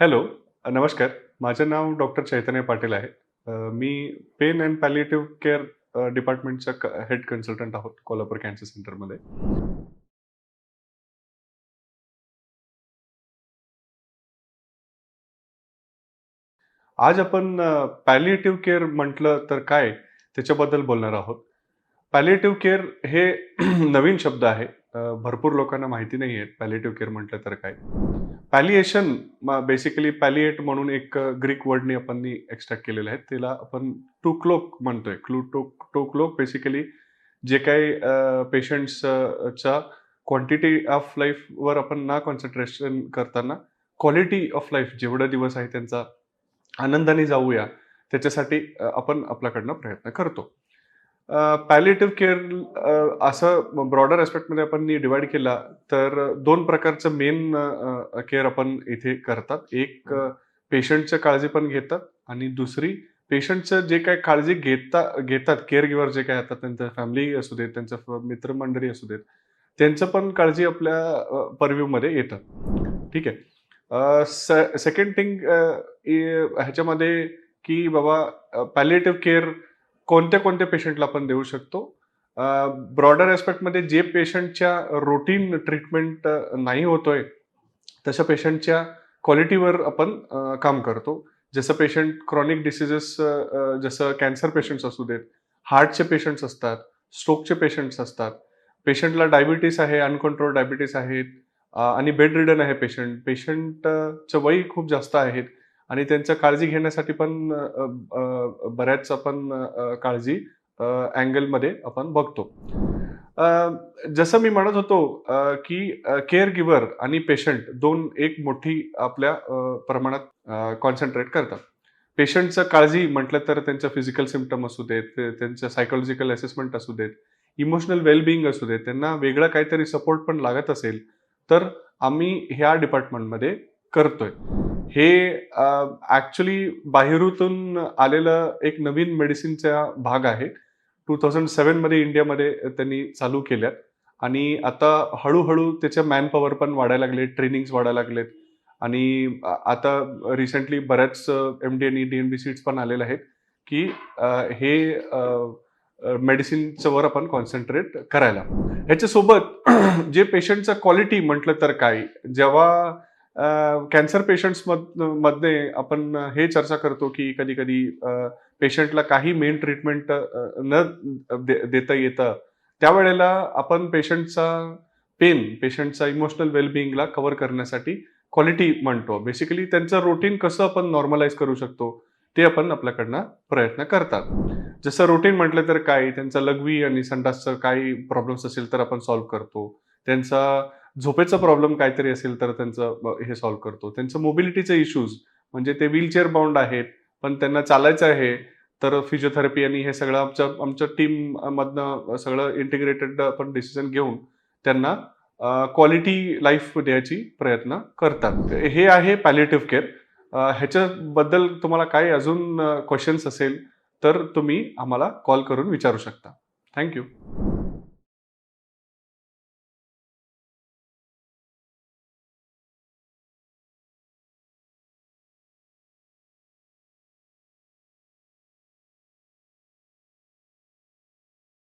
Hello नमस्कार. माझं नाव doctor Chaitanya Patil आहे. मी पेन अँड पॅलिएटिव्ह केअर डिपार्टमेंटचा हेड कन्सल्टंट आहोत कोल्हापूर कॅन्सर सेंटरमध्ये आज आपण पॅलिएटिव्ह केअर म्हटलं तर काय? त्याच्याबद्दल बोलणार आहोत. पॅलिएटिव्ह केअर हे नवीन शब्द आहे. भरपूर लोकांना माहिती नाही आहे पॅलिएटिव्ह केअर म्हटलं तर काय. पॅलिएशन बेसिकली पॅलिएट म्हणून एक ग्रीक वर्डने आपण एक्स्ट्रॅक्ट केलेलं आहे. त्याला आपण टू क्लोक म्हणतोय. क्लू टोक टू क्लोक बेसिकली जे काही पेशंट्सच्या क्वांटिटी ऑफ लाईफवर आपण ना कॉन्सन्ट्रेशन करताना क्वालिटी ऑफ लाईफ जेवढा दिवस आहे त्यांचा आनंदाने जाऊया त्याच्यासाठी आपण आपल्याकडनं प्रयत्न करतो. पॅलेटिव्ह केअर असं ब्रॉडर ॲस्पेक्टमध्ये आपण डिवाइड केला तर दोन प्रकारचं मेन केअर आपण इथे करतात. एक पेशंटचं काळजी पण घेतात आणि दुसरी पेशंटचं जे काय काळजी घेता घेतात केअर गिवर जे काय आता त्यांचं फॅमिली असू देत त्यांचं मित्रमंडळी असू देत त्यांचं पण काळजी आपल्या परव्ह्यूमध्ये येतात ठीक आहे. सेकंड थिंग ह्याच्यामध्ये की बाबा पॅलेटिव्ह केअर कोणत्या कोणत्या पेशंटला आपण देऊ शकतो? ब्रॉडर ॲस्पेक्टमध्ये जे पेशंटच्या रुटीन ट्रीटमेंट नाही होतोय तशा पेशंटच्या क्वालिटीवर आपण काम करतो. जसं पेशंट क्रॉनिक डिसिजेस जसं कॅन्सर पेशंट्स असू देत हार्टचे पेशंट्स असतात स्ट्रोकचे पेशंट्स असतात. पेशंटला डायबिटीस आहे अनकंट्रोल डायबिटीस आहेत आणि बेड रिडन आहे पेशंट पेशंटचं वय खूप जास्त आहेत आणि त्यांच्या काळजी घेण्यासाठी पण बऱ्याच आपण काळजी अँगलमध्ये आपण बघतो. जसं मी म्हणत होतो की केअर गिव्हर आणि पेशंट दोन एक मोठी आपल्या प्रमाणात कॉन्सन्ट्रेट करतात. पेशंटचं काळजी म्हटलं तर त्यांचं फिजिकल सिम्पटम असू देत त्यांचं सायकोलॉजिकल असेसमेंट असू देत इमोशनल वेलबिंग असू देत त्यांना वेगळं काहीतरी सपोर्ट पण लागत असेल तर आम्ही ह्या डिपार्टमेंटमध्ये करतोय. हे ॲक्च्युली बाहेरूतून आलेलं एक नवीन मेडिसिनचा भाग आहे. टू थाउजंड सेवनमध्ये इंडियामध्ये त्यांनी चालू केल्यात. आणि आता हळूहळू त्याच्या मॅनपॉवर पण वाढायला लागले ट्रेनिंग्स वाढायला लागलेत. आणि आता रिसेंटली बऱ्याच एम डी आणि डी एन बी सीट्स पण आलेल्या आहेत की हे मेडिसिनचं वर आपण कॉन्सन्ट्रेट करायला. ह्याच्यासोबत जे पेशंटचं क्वालिटी म्हटलं तर काय? जेव्हा कॅन्सर पेशंट्समध्ये आपण हे चर्चा करतो की कधी कधी पेशंटला काही मेन ट्रीटमेंट न दे- देता येतं. त्यावेळेला आपण पेशंटचा पेन पेशंटचा इमोशनल वेलबिईंगला कव्हर करण्यासाठी क्वालिटी म्हणतो. बेसिकली त्यांचं रुटीन कसं आपण नॉर्मलाइज करू शकतो ते आपण आपल्याकडनं प्रयत्न करतात. जसं रुटीन म्हटलं तर काय त्यांचा लघवी आणि संडासचं काही प्रॉब्लेम्स असेल तर आपण सॉल्व्ह करतो. त्यांचा झोपेचा प्रॉब्लेम काहीतरी असेल तर त्यांचं हे सॉल्व्ह करतो. त्यांचं मोबिलिटीचे इश्यूज म्हणजे ते व्हीलचेअर बाउंड आहेत पण त्यांना चालायचं आहे तर फिजिओथेरपी आणि हे सगळं आमच्या आमच्या टीम मधनं सगळं इंटिग्रेटेड आपण डिसिजन घेऊन त्यांना क्वालिटी लाईफ द्यायची प्रयत्न करतात. हे आहे पॅलेटिव्ह केअर ह्याच्याबद्दल तुम्हाला काही अजून क्वेश्चन्स असेल तर तुम्ही आम्हाला कॉल करून विचारू शकता. थँक्यू